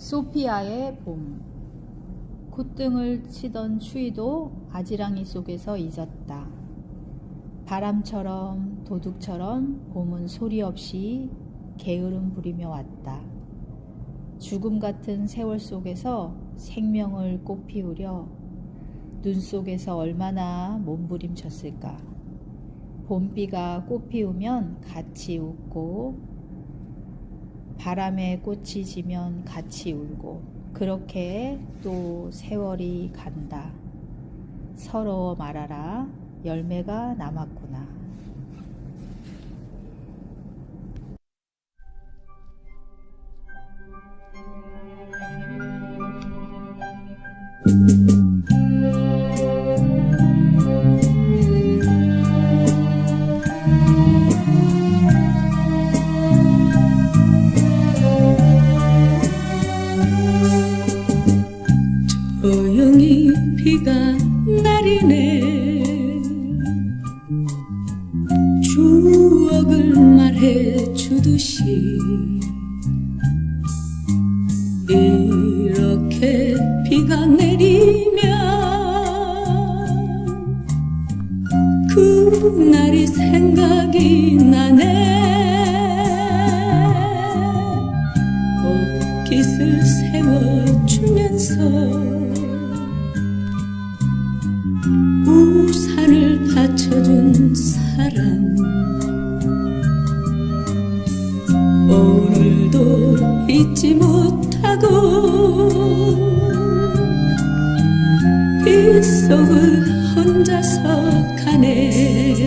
소피아의 봄 콧등을 치던 추위도 아지랑이 속에서 잊었다. 바람처럼 도둑처럼 봄은 소리 없이 게으름 부리며 왔다. 죽음 같은 세월 속에서 생명을 꽃피우려 눈 속에서 얼마나 몸부림쳤을까. 봄비가 꽃 피우면 같이 웃고 바람에 꽃이 지면 같이 울고 그렇게 또 세월이 간다. 서러워 말아라. 열매가 남았구나. 조용히 비가 내리네. 추억을 말해 주듯이 이렇게 비가 내리면 그날이 생각이 나네 우산을 받쳐준 사람. 오늘도 잊지 못하고 빗속을 혼자서 가네.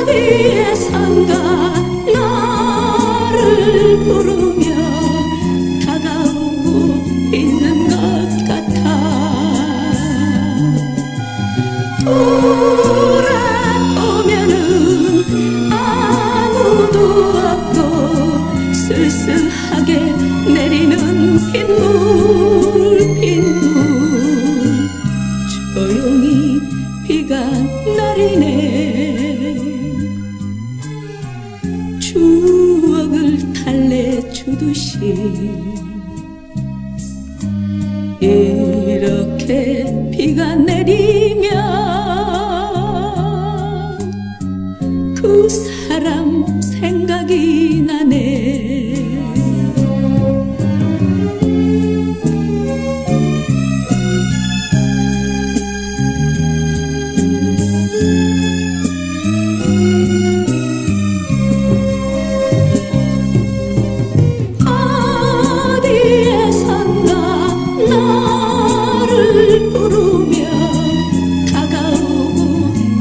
어디에선가 나를 부르며 없고 쓸쓸하게 내리는 빗물 빗물. 조용히 비가 내리네. 추억을 달래주듯이 이렇게 비가 내리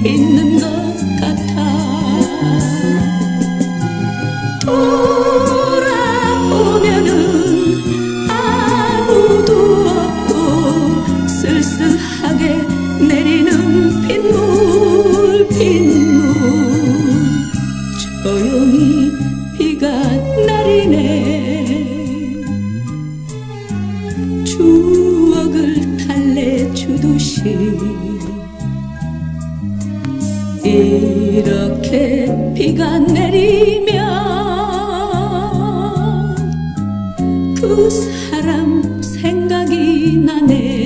있는 것 같아. 돌아보면은 아무도 없고 쓸쓸하게 내리는 빗물 빗물. 조용히 비가 날리네. 추억을 달래주듯이 이렇게 비가 내리면 그 사람 생각이 나네.